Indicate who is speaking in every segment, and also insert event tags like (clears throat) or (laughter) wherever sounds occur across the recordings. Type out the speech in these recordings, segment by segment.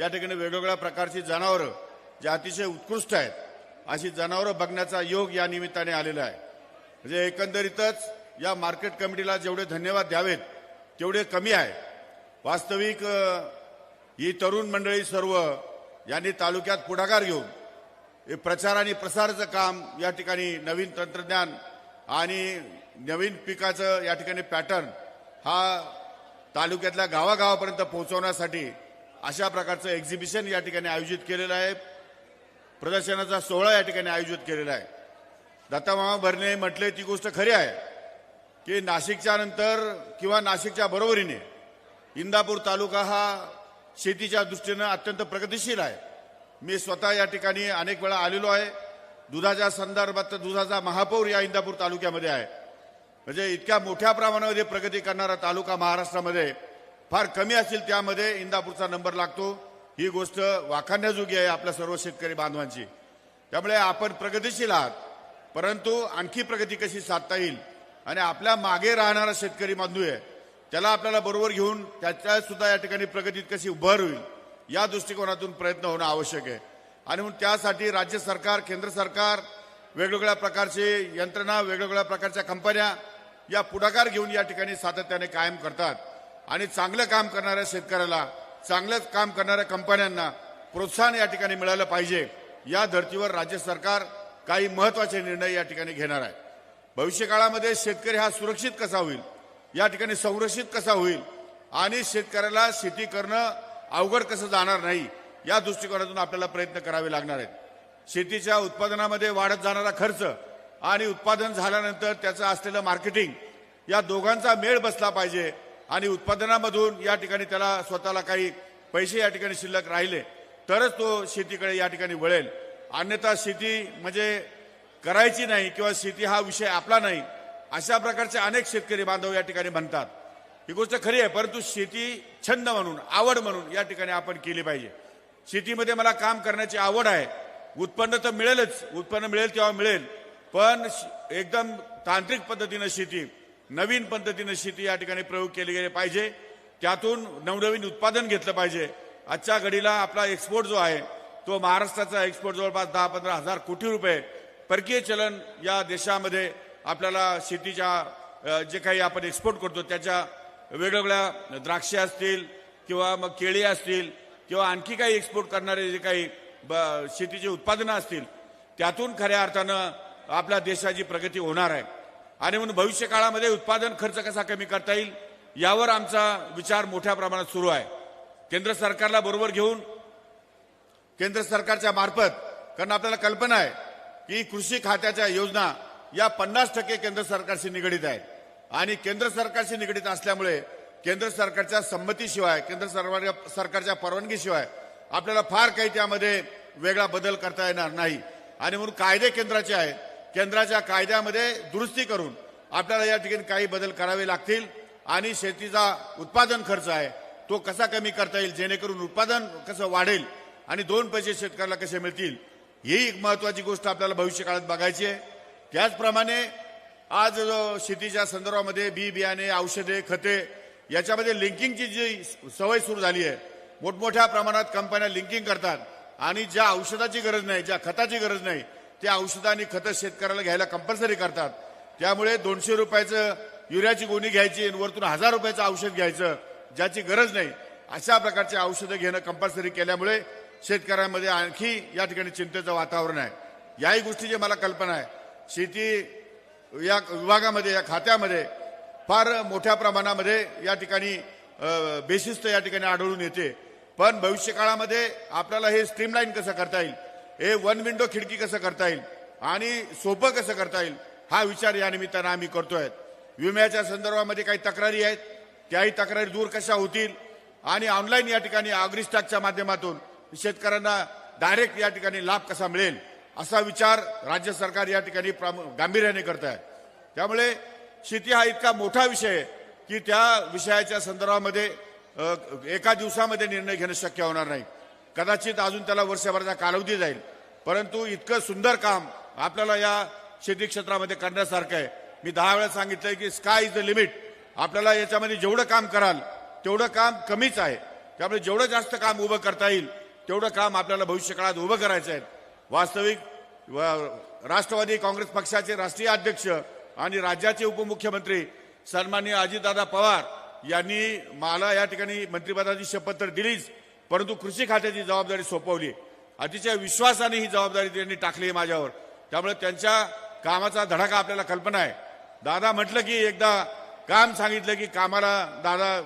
Speaker 1: या ठिकाणी वेगवेगळ्या प्रकारची जनावरं जे अतिशय उत्कृष्ट आहेत अशी जनावरं बघण्याचा योग या निमित्ताने आलेला आहे. म्हणजे एकंदरीतच या मार्केट कमिटीला जेवढे धन्यवाद द्यावेत तेवढे कमी आहे. वास्तविक ही तरुण मंडळी सर्व यांनी तालुक्यात पुढाकार घेऊन हे प्रचार आणि प्रसाराचं काम या ठिकाणी नवीन तंत्रज्ञान आणि नवीन पिकाचं या ठिकाणी पॅटर्न हा तालुक्यातल्या गावागावापर्यंत पोहोचवण्यासाठी अशा प्रकारचं एक्झिबिशन या ठिकाणी आयोजित केलेलं आहे. प्रदर्शनाचा सोहळा या ठिकाणी आयोजित केलेला आहे. दत्तामामा भरणे म्हटले ती गोष्ट खरी आहे की नाशिकच्या नंतर किंवा नाशिकच्या बरोबरीने इंदापूर तालुका हा शेतीच्या दृष्टीनं अत्यंत प्रगतिशील आहे. मी स्वतः या ठिकाणी अनेक वेळा आलेलो आहे. दुधाच्या संदर्भात दुधाचा महापौर या इंदापूर तालुक्यामध्ये आहे. म्हणजे इतक्या मोठ्या प्रमाणामध्ये प्रगती करणारा तालुका महाराष्ट्रामध्ये फार कमी असतील त्यामध्ये इंदापूरचा नंबर लागतो. ही गोष्ट वाखाण्याजोगी आहे आपल्या सर्व शेतकरी बांधवांची. त्यामुळे आपण प्रगतीशील आहात. परंतु आणखी प्रगती कशी साधता येईल? आणि आपल्या मागे राहणारा शेतकरी बांधू आहे त्याला आपल्याला बरोबर घेऊन त्याच्या सुद्धा या ठिकाणी प्रगतीत कशी उभार होईल या दृष्टिकोनातून प्रयत्न होणं आवश्यक आहे. आणि म्हणून त्यासाठी राज्य सरकार केंद्र सरकार वेगवेगळ्या प्रकारचे यंत्रणा वेगवेगळ्या प्रकारच्या कंपन्या या पुढाकार घेऊन या ठिकाणी सातत्याने कायम करतात. आणि चांगलं काम करणाऱ्या शेतकऱ्याला चांगलंच काम करणाऱ्या कंपन्यांना प्रोत्साहन या ठिकाणी मिळालं पाहिजे. या धर्तीवर राज्य सरकार काही महत्त्वाचे निर्णय या ठिकाणी घेणार आहे. भविष्यकाळामध्ये शेतकरी हा सुरक्षित कसा होईल? या ठिकाणी संरक्षित कसा होईल? आणि शेतकऱ्याला शेती करणं अवघड कसं जाणार नाही? या दृष्टिकोनातून आपल्याला प्रयत्न करावे लागणार आहेत. शेतीच्या उत्पादनामध्ये वाढत जाणारा खर्च आणि उत्पादन झाल्यानंतर त्याचं असलेलं मार्केटिंग या दोघांचा मेळ बसला पाहिजे. आणि उत्पादनामधून या ठिकाणी त्याला स्वतःला काही पैसे या ठिकाणी शिल्लक राहिले तरच तो शेतीकडे या ठिकाणी वळेल. अन्यथा शेती म्हणजे करायची नाही किंवा शेती हा विषय आपला नाही अशा प्रकारचे अनेक शेतकरी बांधव या ठिकाणी म्हणतात. ही गोष्ट खरी आहे परंतु शेती छंद म्हणून आवड म्हणून या ठिकाणी आपण केली पाहिजे. शेतीमध्ये मला काम करण्याची आवड आहे. उत्पन्न तर मिळेलच उत्पन्न मिळेल तेव्हा मिळेल पण एकदम तांत्रिक पद्धतीनं शेती नवीन पद्धतीनं शेती या ठिकाणी प्रयोग केले गेले पाहिजे. त्यातून नवनवीन उत्पादन घेतलं पाहिजे. आजच्या घडीला आपला एक्सपोर्ट जो आहे तो महाराष्ट्राचा एक्सपोर्ट जवळपास दहा पंधरा हजार कोटी रुपये परकीय चलन या देशामध्ये आपल्याला शेतीच्या जे काही आपण एक्सपोर्ट करतो त्याच्या वेगवेगळ्या द्राक्षे असतील किंवा मग केळी असतील किंवा आणखी काही एक्सपोर्ट करणारे जे काही ब- शेतीची उत्पादनं असतील त्यातून खऱ्या अर्थानं आपल्या देशाची प्रगती होणार आहे. आणि म्हणून भविष्य काळामध्ये उत्पादन खर्च कसा कमी करता येईल यावर आमचा विचार मोठ्या प्रमाणात सुरू आहे. केंद्र सरकारला बरोबर घेऊन केंद्र सरकारच्या मार्फत कारण आपल्याला कल्पना आहे की कृषी खात्याच्या योजना या पन्नास टक्के केंद्र सरकारशी निगडीत आहेत. आणि केंद्र सरकारशी निगडीत असल्यामुळे केंद्र सरकारच्या संमतीशिवाय केंद्र सरकार सरकारच्या परवानगीशिवाय आपल्याला फार काही त्यामध्ये वेगळा बदल करता येणार नाही. आणि म्हणून कायदे केंद्राचे आहेत केंद्राच्या कायद्यामध्ये दुरुस्ती करून आपल्याला या ठिकाणी काही बदल करावे लागतील आणि शेतीचा उत्पादन खर्च आहे तो कसा कमी करता येईल जेणेकरून उत्पादन कसं वाढेल आणि दोन पैसे शेतकऱ्याला कसे मिळतील ही एक महत्वाची गोष्ट आपल्याला भविष्य काळात बघायची आहे. त्याचप्रमाणे आज शेतीच्या संदर्भामध्ये बी बियाणे औषधे खते याच्यामध्ये लिंकिंगची जी सवय सुरू झाली आहे मोठमोठ्या प्रमाणात कंपन्या लिंकिंग करतात आणि ज्या औषधाची गरज नाही ज्या खताची गरज नाही ते औषधं आणि खतं शेतकऱ्याला घ्यायला कंपल्सरी करतात. त्यामुळे दोनशे रुपयाचं युरियाची गोणी घ्यायची वरतून हजार रुपयाचं औषध घ्यायचं ज्याची गरज नाही अशा प्रकारचे औषधं घेणं कंपल्सरी केल्यामुळे शेतकऱ्यांमध्ये आणखी या ठिकाणी चिंतेचं वातावरण आहे. याही गोष्टीची मला कल्पना आहे. शेती या विभागामध्ये या खात्यामध्ये फार मोठ्या प्रमाणामध्ये या ठिकाणी बेशिस्त या ठिकाणी आढळून येते. पण भविष्य काळामध्ये आपल्याला हे स्ट्रीमलाईन कसं करता येईल? हे वन विंडो खिडकी कसं करता येईल? आणि सोपं कसं करता येईल? हा विचार या निमित्तानं आम्ही करतोय. विम्याच्या संदर्भामध्ये काही तक्रारी आहेत. त्याही तक्रारी दूर कशा होतील? आणि ऑनलाईन या ठिकाणी अग्रिस्टॅकच्या माध्यमातून शेतकऱ्यांना डायरेक्ट या ठिकाणी लाभ कसा मिळेल? असा विचार राज्य सरकार या ठिकाणी गांभीर्याने करत आहे. त्यामुळे शेती हा इतका मोठा विषय आहे की त्या विषयाच्या संदर्भामध्ये एका दिवसामध्ये निर्णय घेणं शक्य होणार नाही. कदाचित अजून त्याला वर्षभराचा कालावधी जाईल. परंतु इतकं सुंदर काम आपल्याला या शेती क्षेत्रामध्ये करण्यासारखं आहे. मी दहा वेळा सांगितलंय की स्काय इज द लिमिट आपल्याला याच्यामध्ये जेवढं काम कराल तेवढं काम कमीच आहे. त्यामुळे जेवढं जास्त काम उभं करता येईल तेवढं काम आपल्याला भविष्य काळात उभं करायचं आहे. वास्तविक राष्ट्रवादी काँग्रेस पक्षाचे राष्ट्रीय अध्यक्ष आणि राज्याचे उपमुख्यमंत्री सन्माननीय अजितदादा पवार यांनी मला या ठिकाणी मंत्रिपदाची शपथ तर दिलीच परंतु कृषी खात्याची जबाबदारी सोपवली. अतिशय विश्वासाने ही जबाबदारी त्यांनी टाकली आहे माझ्यावर. त्यामुळे त्यांच्या कामाचा धडाका आपल्याला कल्पना आहे. दादा म्हटलं की एकदा काम सांगितलं की कामाला दादा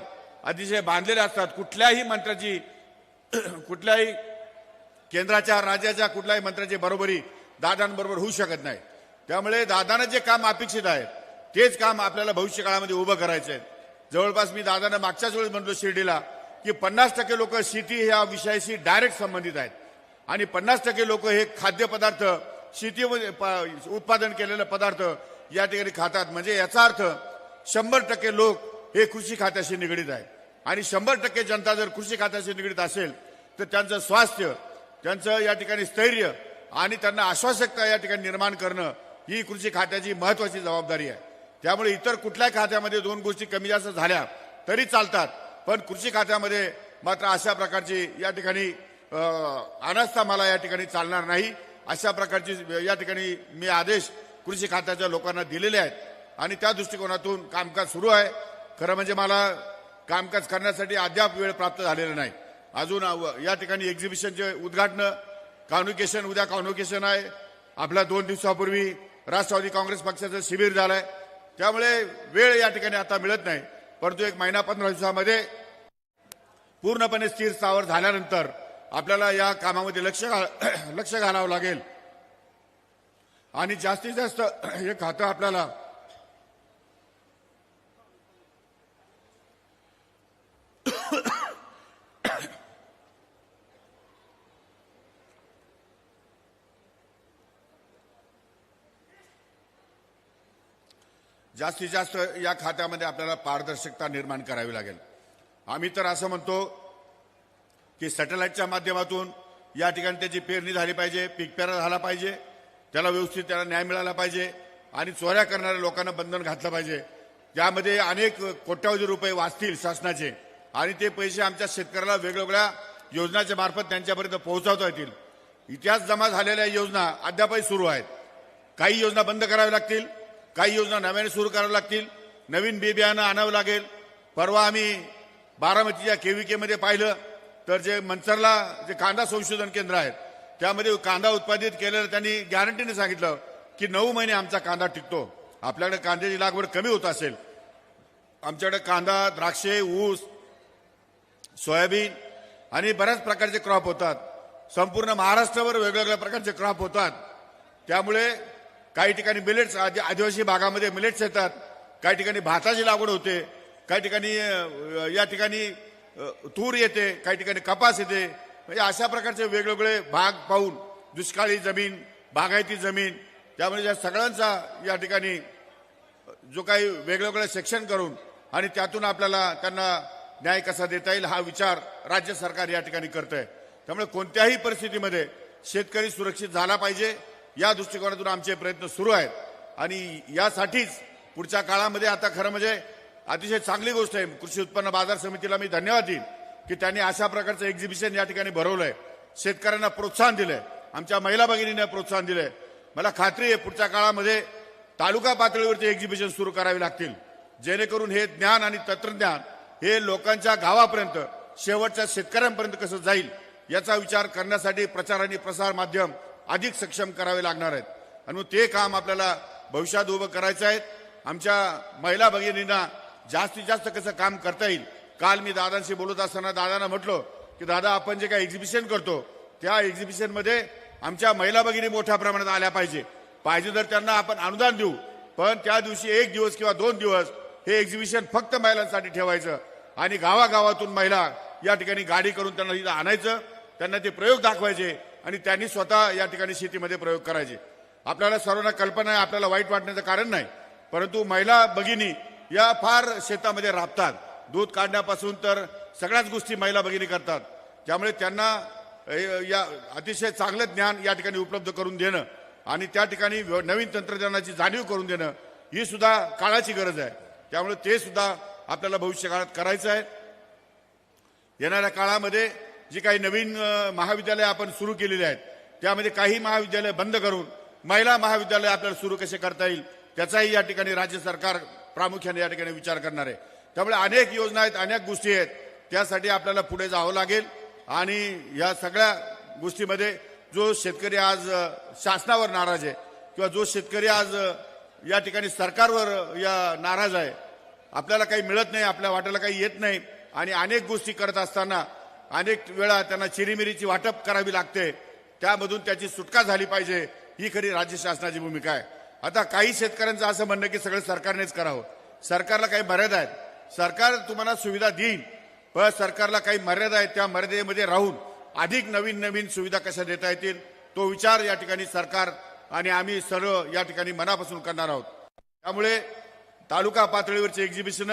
Speaker 1: अतिशय बांधलेले असतात. कुठल्याही मंत्र्याची (clears throat) कुठल्याही केंद्राच्या राज्याच्या कुठल्याही मंत्र्याची बरोबरी दादांबरोबर होऊ शकत नाही. त्यामुळे दादानं जे काम अपेक्षित आहे तेच काम आपल्याला भविष्य काळामध्ये उभं करायचं आहे जवळपास मी दादांना मागच्याच वेळेस म्हणलो शिर्डीला की पन्नास टक्के लोक शेती ह्या विषयाशी डायरेक्ट संबंधित आहेत. आणि पन्नास टक्के लोक हे खाद्यपदार्थ शेतीमध्ये प- उत्पादन केलेले पदार्थ या ठिकाणी खातात. म्हणजे याचा अर्थ शंभर टक्के लोक हे कृषी खात्याशी निगडीत आहेत. आणि शंभर टक्के जनता जर कृषी खात्याशी निगडीत असेल तर त्यांचं स्वास्थ्य त्यांचं या ठिकाणी स्थैर्य आणि त्यांना आश्वासकता या ठिकाणी निर्माण करणं ही कृषी खात्याची महत्वाची जबाबदारी आहे. त्यामुळे इतर कुठल्याही खात्यामध्ये दोन गोष्टी कमी जास्त झाल्या तरी चालतात. पण कृषी खात्यामध्ये मात्र अशा प्रकारची या ठिकाणी अनास्था मला या ठिकाणी चालणार नाही. अशा प्रकारची या ठिकाणी मी आदेश कृषी खात्याच्या लोकांना दिलेले आहेत. आणि त्या दृष्टिकोनातून कामकाज सुरू आहे. खरं म्हणजे मला कामकाज करण्यासाठी अद्याप वेळ प्राप्त झालेला नाही. अजून या ठिकाणी एक्झिबिशनचे उद्घाटन कॉन्व्हिकेशन उद्या कॉन्व्हिकेशन आहे. आपल्या दोन दिवसापूर्वी राष्ट्रवादी काँग्रेस पक्षाचं शिबिर आहे त्यामुळे वेळ या ठिकाणी आता मिळत नाही. परंतु एक महिना पंधरा दिवसामध्ये पूर्णपणे स्थिर स्थावर झाल्यानंतर आपल्याला या कामामध्ये लक्ष घा- (clears throat) लक्ष घालावं लागेल. आणि जास्तीत जास्त हे खातं आपल्याला जास्तीत जास्त या खात्यामध्ये आपल्याला पारदर्शकता निर्माण करावी लागेल. आम्ही तर असं म्हणतो की सॅटेलाईटच्या माध्यमातून या ठिकाणी त्याची पेरणी झाली पाहिजे पीक पेरा झाला पाहिजे त्याला व्यवस्थित त्याला न्याय मिळाला पाहिजे आणि चोऱ्या करणाऱ्या लोकांना बंधन घातलं पाहिजे. त्यामध्ये अनेक कोट्यावधी रुपये वाचतील शासनाचे आणि ते पैसे आमच्या शेतकऱ्याला वेगवेगळ्या योजनाच्या मार्फत त्यांच्यापर्यंत पोहोचवता येतील. इतिहास जमा झालेल्या योजना अद्यापही सुरू आहेत. काही योजना बंद कराव्या लागतील. काही योजना नव्याने सुरू कराव्या लागतील. नवीन बी बियाणं आणावं लागेल. परवा आम्ही बारामतीच्या केव्हीके केमध्ये पाहिलं. तर जे मंचरला जे कांदा संशोधन केंद्र आहेत त्यामध्ये कांदा उत्पादित केलेलं त्यांनी गॅरंटीने सांगितलं की नऊ महिने आमचा कांदा टिकतो. आपल्याकडे कांद्याची लागवड कमी होत असेल. आमच्याकडे कांदा द्राक्षे ऊस सोयाबीन आणि बऱ्याच प्रकारचे क्रॉप होतात. संपूर्ण महाराष्ट्रावर वेगवेगळ्या प्रकारचे क्रॉप होतात. त्यामुळे काही ठिकाणी मिलेट्स आदिवासी भागामध्ये मिलेट्स येतात. काही ठिकाणी भाताची लागवड होते. काही ठिकाणी या ठिकाणी तूर येते. काही ठिकाणी कपास येते. म्हणजे अशा प्रकारचे वेगवेगळे भाग पाहून दुष्काळी जमीन बागायती जमीन त्यामुळे या सगळ्यांचा या ठिकाणी जो काही वेगवेगळं सेक्शन करून आणि त्यातून आपल्याला त्यांना न्याय कसा देता येईल हा विचार राज्य सरकार या ठिकाणी करत आहे त्यामुळे कोणत्याही परिस्थितीमध्ये शेतकरी सुरक्षित झाला पाहिजे. या दृष्टिकोनातून आमचे प्रयत्न सुरू आहेत. आणि यासाठीच पुढच्या काळामध्ये आता खरं म्हणजे अतिशय चांगली गोष्ट आहे. कृषी उत्पन्न बाजार समितीला मी धन्यवाद देईन की त्यांनी अशा प्रकारचं एक्झिबिशन या ठिकाणी भरवलंय. शेतकऱ्यांना प्रोत्साहन दिलंय. आमच्या महिला भगिनींना प्रोत्साहन दिलंय. मला खात्री आहे पुढच्या काळामध्ये तालुका पातळीवरती एक्झिबिशन सुरू करावी लागतील. जेणेकरून हे ज्ञान आणि तंत्रज्ञान हे लोकांच्या गावापर्यंत शेवटच्या शेतकऱ्यांपर्यंत कसं जाईल याचा विचार करण्यासाठी प्रचार आणि प्रसार माध्यम अधिक सक्षम करावे लागणार आहेत. आणि मग ते काम आपल्याला भविष्यात उभं करायचं आहे. आमच्या महिला भगिनींना जास्तीत जास्त कसं काम करता येईल? काल मी दादांशी बोलत असताना दादांना म्हटलं की दादा आपण जे काही एक्झिबिशन करतो त्या एक्झिबिशनमध्ये आमच्या महिला भगिनी मोठ्या प्रमाणात आल्या पाहिजे. पाहिजे तर त्यांना आपण अनुदान देऊ. पण त्या दिवशी एक दिवस किंवा दोन दिवस हे एक्झिबिशन फक्त महिलांसाठी ठेवायचं आणि गावागावातून महिला या ठिकाणी गाडी करून त्यांना तिथं आणायचं. त्यांना ते प्रयोग दाखवायचे. आणि त्यांनी स्वतः या ठिकाणी शेतीमध्ये प्रयोग करायचे. आपल्याला सर्वांना कल्पना आहे आपल्याला वाईट वाटण्याचं कारण नाही. परंतु महिला भगिनी या फार शेतामध्ये राबतात. दूध काढण्यापासून तर सगळ्याच गोष्टी महिला भगिनी करतात. त्यामुळे त्यांना या अतिशय चांगलं ज्ञान या ठिकाणी उपलब्ध करून देणं आणि त्या ठिकाणी नवीन तंत्रज्ञानाची जाणीव करून देणं ही सुद्धा काळाची गरज आहे. त्यामुळे ते सुद्धा आपल्याला भविष्य काळात करायचं आहे. येणाऱ्या काळामध्ये जी काही नवीन महाविद्यालय आपण सुरू केलेली आहेत त्यामध्ये काही महाविद्यालय बंद करून महिला महाविद्यालय आपल्याला सुरू कसे करता येईल त्याचाही या ठिकाणी राज्य सरकार प्रामुख्याने या ठिकाणी विचार करणार आहे. त्यामुळे अनेक योजना आहेत अनेक गोष्टी आहेत त्यासाठी आपल्याला पुढे जावं लागेल. आणि या सगळ्या गोष्टीमध्ये जो शेतकरी आज शासनावर नाराज आहे किंवा जो शेतकरी आज या ठिकाणी सरकारवर या नाराज आहे आपल्याला काही मिळत नाही आपल्या वाट्याला काही येत नाही आणि अनेक गोष्टी करत असताना अनेक वेळा त्यांना चिरीमिरीची वाटप करावी लागते. त्यामधून त्याची सुटका झाली पाहिजे. ही खरी राज्य शासनाची भूमिका आहे. आता काही शेतकऱ्यांचं असं म्हणणं की सगळं सरकारनेच करावं. सरकारला काही मर्यादा आहेत. सरकार तुम्हाला सुविधा देईल पण सरकारला काही मर्यादा आहेत. त्या मर्यादेमध्ये राहून अधिक नवीन नवीन सुविधा कशा देता येतील तो विचार या ठिकाणी सरकार आणि आम्ही सर्व या ठिकाणी मनापासून करणार आहोत. त्यामुळे तालुका पातळीवरची एक्झिबिशन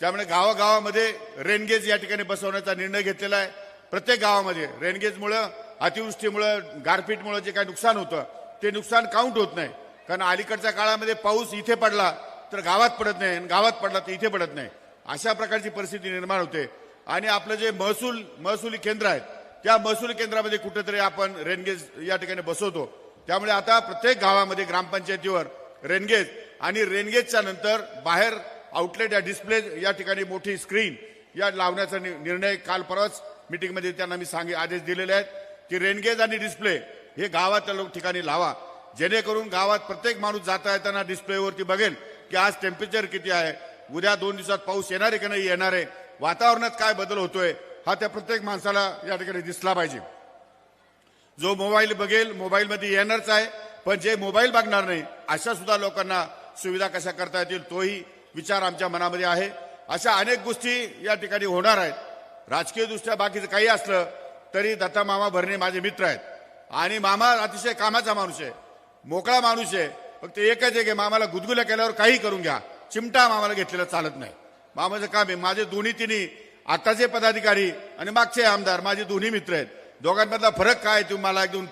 Speaker 1: त्यामुळे गावागावामध्ये रेनगेज या ठिकाणी बसवण्याचा निर्णय घेतलेला आहे. प्रत्येक गावामध्ये रेनगेजमुळं अतिवृष्टीमुळं गारपीटमुळं जे काही नुकसान होतं ते नुकसान काउंट होत नाही. कारण अलीकडच्या काळामध्ये पाऊस इथे पडला तर गावात पडत नाही आणि गावात पडला तर इथे पडत नाही. अशा प्रकारची परिस्थिती निर्माण होते. आणि आपलं जे महसूल महसुली केंद्र आहेत त्या महसूल केंद्रामध्ये कुठेतरी आपण रेनगेज या ठिकाणी बसवतो. त्यामुळे आता प्रत्येक गावामध्ये ग्रामपंचायतीवर रेनगेज आणि रेनगेजच्या नंतर बाहेर आउटलेट या डिस्प्ले या ठिकाणी मोठी स्क्रीन या लावण्याचा नि- निर्णय काल परवाच मीटिंगमध्ये त्यांना मी सांगे आदेश दिलेले आहेत की रेनगेज आणि डिस्प्ले हे गावातल्या लोक ठिकाणी लावा. जेणेकरून गावात प्रत्येक माणूस जाता येताना डिस्प्लेवरती बघेल की आज टेम्परेचर किती आहे. उद्या दोन दिवसात पाऊस येणार आहे की नाही येणार आहे. वातावरणात काय बदल होतोय हा त्या प्रत्येक माणसाला या ठिकाणी दिसला पाहिजे. जो मोबाईल बघेल मोबाईलमध्ये येणारच आहे. पण जे मोबाईल बघणार नाही अशा सुद्धा लोकांना सुविधा कशा करता येतील तोही विचार आमच्या मनामध्ये आहे. अशा अनेक गोष्टी या ठिकाणी होणार आहेत. राजकीय दृष्ट्या बाकीचं काही असलं तरी दत्ता मामा भरणे माझे मित्र आहेत. आणि मामा अतिशय कामाचा माणूस आहे. मोकळा माणूस आहे. फक्त एकच आहे की मामाला गुदगुल्या केल्यावर काही करून घ्या. चिमटा मामाला घेतलेला चालत नाही. मामाचं काम आहे. माझे दोन्ही तिन्ही आताचे पदाधिकारी आणि मागचे आमदार माझे दोन्ही मित्र आहेत. दोघांमधला फरक काय तुम्ही मला एकदम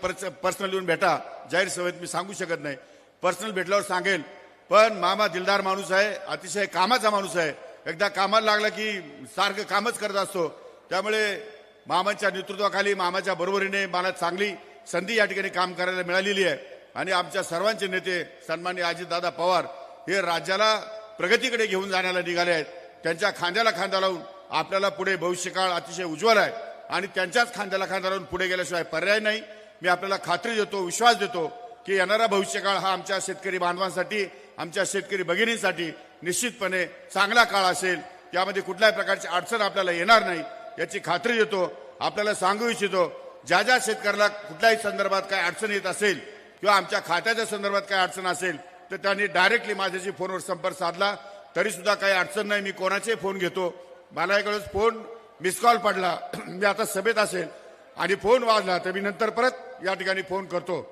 Speaker 1: पर्सनल येऊन भेटा. जाहीर सभेत मी सांगू शकत नाही. पर्सनल भेटल्यावर सांगेल. पण मामा दिलदार माणूस आहे अतिशय कामाचा माणूस आहे. एकदा कामाला लागला की सारखं कामच करत असतो. त्यामुळे मामांच्या नेतृत्वाखाली मामाच्या बरोबरीने मला चांगली संधी या ठिकाणी काम करायला मिळालेली आहे. आणि आमच्या सर्वांचे नेते सन्मान्य अजितदादा पवार हे राज्याला प्रगतीकडे घेऊन जाण्याला निघाले आहेत. त्यांच्या खांद्याला खांदा लावून आपल्याला पुढे भविष्यकाळ अतिशय उज्ज्वल आहे. आणि त्यांच्याच खांद्याला खांदा लावून पुढे गेल्याशिवाय पर्याय नाही. मी आपल्याला खात्री देतो विश्वास देतो की येणारा भविष्यकाळ हा आमच्या शेतकरी बांधवांसाठी आमच्या शेतकरी भगिनींसाठी निश्चितपणे चांगला काळ असेल. त्यामध्ये कुठल्याही प्रकारची अडचण आपल्याला येणार नाही. याची खात्री देतो. आपल्याला सांगू इच्छितो ज्या ज्या शेतकऱ्याला कुठल्याही संदर्भात काही अडचण येत असेल किंवा आमच्या खात्याच्या संदर्भात काही अडचण असेल तर त्यांनी डायरेक्टली माझ्याशी फोनवर संपर्क साधला. तरी सुद्धा काही अडचण नाही. मी कोणाचे फोन घेतो. मला एक फोन मिस कॉल पडला. (clears throat) मी आता सभेत असेल आणि फोन वाजला तर मी नंतर परत या ठिकाणी फोन करतो.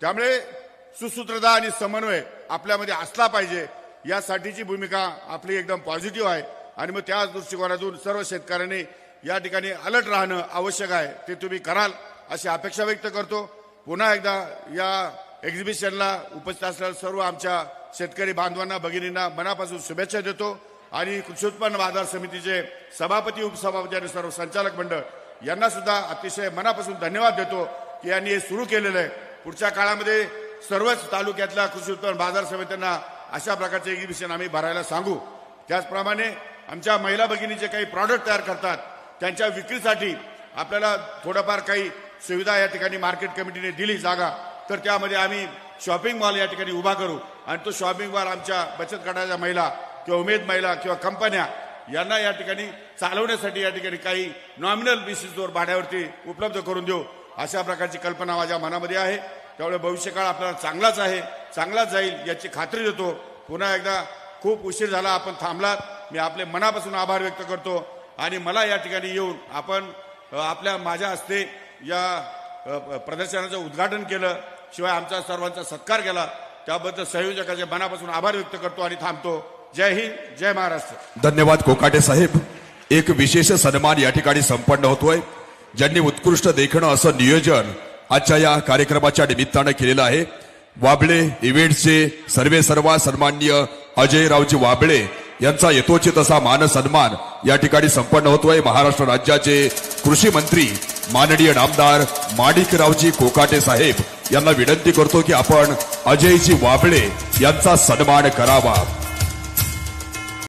Speaker 1: त्यामुळे सुसूत्रता आणि समन्वय आपल्यामध्ये असला पाहिजे यासाठीची भूमिका आपली एकदम पॉझिटिव्ह आहे. आणि मग त्याच दृष्टिकोनातून सर्व शेतकऱ्यांनी या ठिकाणी अलर्ट राहणं आवश्यक आहे. ते तुम्ही कराल अशी अपेक्षा व्यक्त करतो. पुन्हा एकदा या एक्झिबिशनला उपस्थित असलेल्या सर्व आमच्या शेतकरी बांधवांना भगिनींना मनापासून शुभेच्छा देतो. आणि कृषी उत्पन्न बाजार समितीचे सभापती उपसभापती आणि सर्व संचालक मंडळ यांना सुद्धा अतिशय मनापासून धन्यवाद देतो की यांनी हे सुरू केलेलं आहे. पुढच्या काळामध्ये सर्वच तालुक्यातल्या कृषी उत्पन्न बाजार समित्यांना अशा प्रकारचे एक्झिबिशन आम्ही भरायला सांगू. त्याचप्रमाणे आमच्या महिला भगिनी जे काही प्रॉडक्ट तयार करतात. त्यांच्या विक्रीसाठी आपल्याला थोडंफार काही सुविधा या ठिकाणी मार्केट कमिटीने दिली जागा. तर त्यामध्ये आम्ही शॉपिंग मॉल या ठिकाणी उभा करू. आणि तो शॉपिंग मॉल आमच्या बचत गटाच्या महिला किंवा उमेद महिला किंवा कंपन्या यांना या ठिकाणी चालवण्यासाठी या ठिकाणी काही नॉमिनल बेसिसवर भाड्यावरती उपलब्ध करून देऊ. अशा प्रकारची कल्पना माझ्या मनामध्ये आहे. त्यामुळे भविष्यकाळ आपल्याला चांगलाच आहे चांगलाच जाईल याची खात्री देतो. पुन्हा एकदा खूप उशीर झाला आपण थांबलात. मी आपले मनापासून आभार व्यक्त करतो आणि मला या ठिकाणी येऊन आपण आपल्या माझ्या हस्ते या प्रदर्शनाचं उद्घाटन केलं शिवाय आमचा सर्वांचा सत्कार केला. त्याबद्दल संयोजकाचे मनापासून आभार व्यक्त करतो आणि थांबतो. जय हिंद जय महाराष्ट्र.
Speaker 2: धन्यवाद कोकाटे साहेब. एक विशेष सन्मान या ठिकाणी संपन्न होतोय. ज्यांनी उत्कृष्ट देखणं असं नियोजन आजच्या या कार्यक्रमाच्या निमित्तानं केलेलं आहे. वाबळे इव्हेंटचे सर्वे सर्वा सन्मान्य अजय रावजी वाबळे यांचा यथोचित असा मान सन्मान या ठिकाणी संपन्न होतोय. महाराष्ट्र राज्याचे कृषी मंत्री माननीय नामदार माणिकरावजी कोकाटे साहेब यांना विनंती करतो की आपण अजयजी वाबळे यांचा सन्मान करावा.